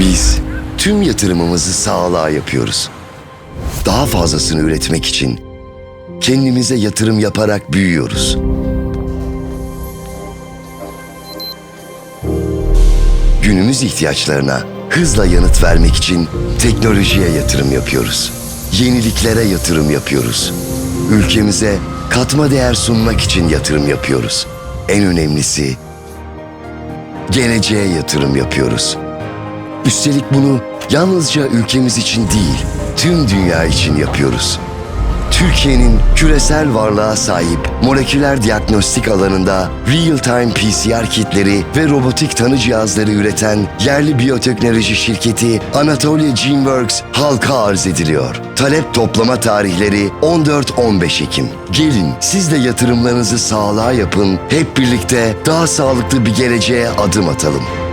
Biz tüm yatırımımızı sağlığa yapıyoruz. Daha fazlasını üretmek için kendimize yatırım yaparak büyüyoruz. Günümüz ihtiyaçlarına hızla yanıt vermek için teknolojiye yatırım yapıyoruz. Yeniliklere yatırım yapıyoruz. Ülkemize katma değer sunmak için yatırım yapıyoruz. En önemlisi geleceğe yatırım yapıyoruz. Üstelik bunu yalnızca ülkemiz için değil, tüm dünya için yapıyoruz. Türkiye'nin küresel varlığa sahip moleküler diagnostik alanında real-time PCR kitleri ve robotik tanı cihazları üreten yerli biyoteknoloji şirketi Anatolia GeneWorks halka arz ediliyor. Talep toplama tarihleri 14-15 Ekim. Gelin siz de yatırımlarınızı sağlığa yapın, hep birlikte daha sağlıklı bir geleceğe adım atalım.